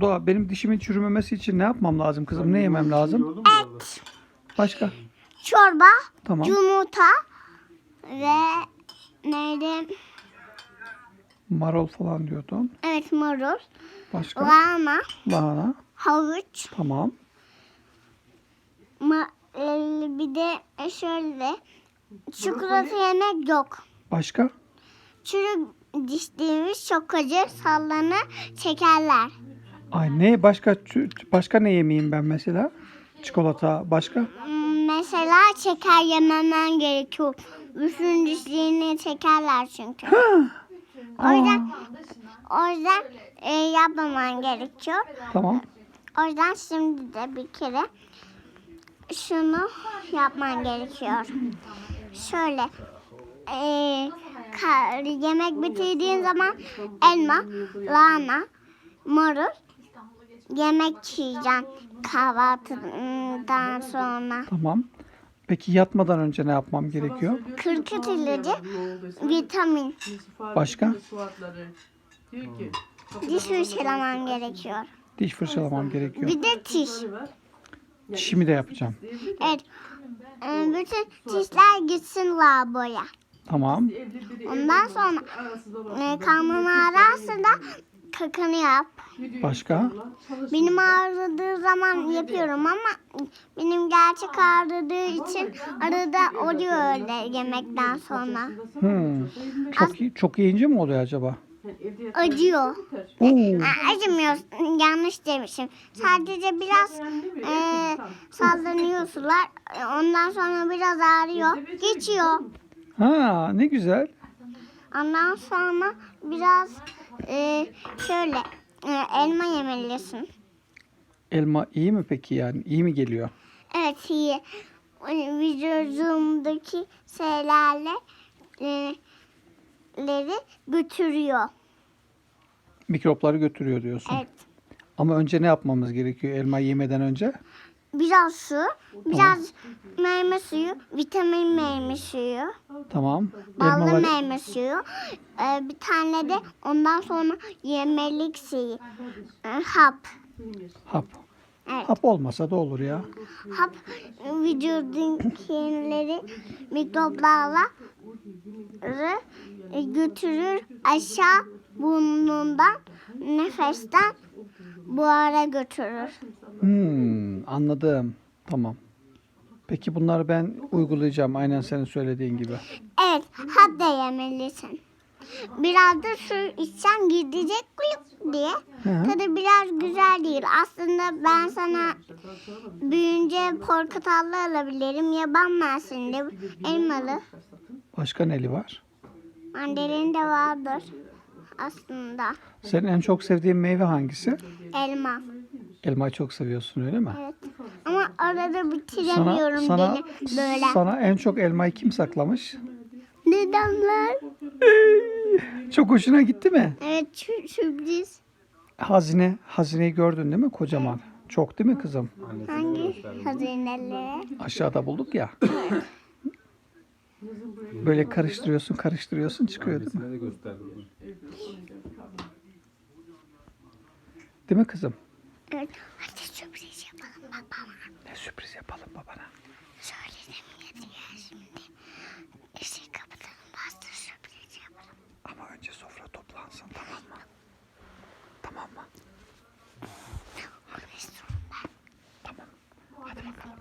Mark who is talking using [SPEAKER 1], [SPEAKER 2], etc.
[SPEAKER 1] Doğa benim dişimin çürümemesi için ne yapmam lazım kızım? Ne yemem lazım? Orada? Başka?
[SPEAKER 2] Çorba,
[SPEAKER 1] Tamam.
[SPEAKER 2] yumurta ve neydi?
[SPEAKER 1] Marul falan diyordun.
[SPEAKER 2] Evet marul,
[SPEAKER 1] Başka?
[SPEAKER 2] lahana,
[SPEAKER 1] Lahana.
[SPEAKER 2] havuç,
[SPEAKER 1] Tamam.
[SPEAKER 2] ma- e, bir de şöyle çikolata yemek yok.
[SPEAKER 1] Başka?
[SPEAKER 2] Çürük diştiğimiz çok acı sallanı çekerler.
[SPEAKER 1] Ay ne başka başka ne yemeyeyim ben mesela? Çikolata başka?
[SPEAKER 2] Hmm, Mesela şeker yememen gerekiyor. Bütün dişlerini çekerler çünkü.
[SPEAKER 1] O yüzden,
[SPEAKER 2] o yüzden e, yapmaman gerekiyor.
[SPEAKER 1] Tamam.
[SPEAKER 2] O yüzden şimdi de bir kere şunu yapman gerekiyor. Şöyle e, yemek bitirdiğin zaman
[SPEAKER 3] elma, lahana,
[SPEAKER 2] marul yemek yiyeceksin kahvaltıdan sonra.
[SPEAKER 1] Tamam. Peki yatmadan önce ne yapmam gerekiyor?
[SPEAKER 3] Kırkıt ilacı,
[SPEAKER 2] vitamin,
[SPEAKER 3] Başka? Diş fırçalaman gerekiyor.
[SPEAKER 1] Diş fırçalamam gerekiyor. Bir
[SPEAKER 3] de diş. Dişimi
[SPEAKER 1] de yapacağım.
[SPEAKER 3] Evet.
[SPEAKER 2] E, bütün dişler gitsin lavaboya.
[SPEAKER 1] Tamam.
[SPEAKER 3] Ondan sonra e, karnın ağrarsa da
[SPEAKER 2] kakanı yap.
[SPEAKER 3] Başka? Benim
[SPEAKER 2] ağrıdığı zaman yapıyorum ama benim gerçek ağrıdığı için arada oluyor öyle yemekten sonra.
[SPEAKER 3] Hmm. Çok
[SPEAKER 1] iyi, çok yiyince mi oluyor acaba?
[SPEAKER 3] Acıyor. Oo. Aa, Acımıyor.
[SPEAKER 2] Yanlış demişim. Sadece biraz
[SPEAKER 3] e, sallanıyor
[SPEAKER 2] sular. E, Ondan sonra biraz ağrıyor. Geçiyor.
[SPEAKER 1] Ha ne güzel.
[SPEAKER 2] Ondan sonra biraz e, şöyle elma yemelisin.
[SPEAKER 1] Elma iyi mi peki yani? İyi mi geliyor?
[SPEAKER 2] Evet iyi. E, Vücudumdaki şeylerle e, leri götürüyor.
[SPEAKER 1] Mikropları götürüyor diyorsun. Evet. Ama önce ne yapmamız gerekiyor elma yemeden önce?
[SPEAKER 2] Biraz su,
[SPEAKER 1] biraz
[SPEAKER 2] meyve suyu, vitamin meyve suyu,
[SPEAKER 1] Tamam. ballı Elmaları
[SPEAKER 2] meyve suyu, e, bir tane de ondan sonra yemelik şeyi, e, hap.
[SPEAKER 1] hap.
[SPEAKER 2] Evet.
[SPEAKER 1] Hap olmasa da olur ya.
[SPEAKER 3] Hap vücudundakileri mikroplarla
[SPEAKER 2] rı-
[SPEAKER 3] e, götürür aşağı
[SPEAKER 2] burnundan nefesten buhara götürür.
[SPEAKER 3] Hmm,
[SPEAKER 1] anladım. Tamam. Peki bunları ben uygulayacağım aynen senin söylediğin gibi.
[SPEAKER 2] Evet hap da yemelisin. Biraz da su içsen gidecek kulüp diye.
[SPEAKER 1] Hı.
[SPEAKER 2] Tadı biraz güzel değil. Aslında ben sana
[SPEAKER 3] büyünce
[SPEAKER 2] portakallı alabilirim. Yaban mersini,
[SPEAKER 3] elmalı.
[SPEAKER 1] Başka neli var?
[SPEAKER 2] Mandalina de vardır aslında.
[SPEAKER 1] Senin en çok sevdiğin meyve hangisi?
[SPEAKER 2] Elma.
[SPEAKER 1] Elmayı çok seviyorsun öyle mi?
[SPEAKER 2] Evet.
[SPEAKER 3] Ama arada Sana, bitiremiyorum
[SPEAKER 2] sana, beni böyle.
[SPEAKER 1] sana en çok elmayı kim saklamış?
[SPEAKER 2] Dedemler.
[SPEAKER 3] Çok hoşuna gitti
[SPEAKER 1] mi?
[SPEAKER 2] Evet sü- sürpriz.
[SPEAKER 1] Hazine, hazineyi gördün değil mi kocaman? Çok değil mi kızım?
[SPEAKER 4] Hangi
[SPEAKER 2] hazineleri?
[SPEAKER 3] Aşağıda
[SPEAKER 1] bulduk ya.
[SPEAKER 3] Böyle karıştırıyorsun,
[SPEAKER 1] karıştırıyorsun çıkıyor değil
[SPEAKER 4] mi?
[SPEAKER 1] Değil mi kızım?
[SPEAKER 2] Evet. Hadi sürpriz yapalım babama.
[SPEAKER 1] Ne sürpriz yapalım babana?
[SPEAKER 2] Söyledim ya diye şimdi. İşte kapıdan bastır sürpriz yapalım.
[SPEAKER 1] Ama önce sofra toplansın tamam mı? Tamam mı? Tamam. Hadi bakalım.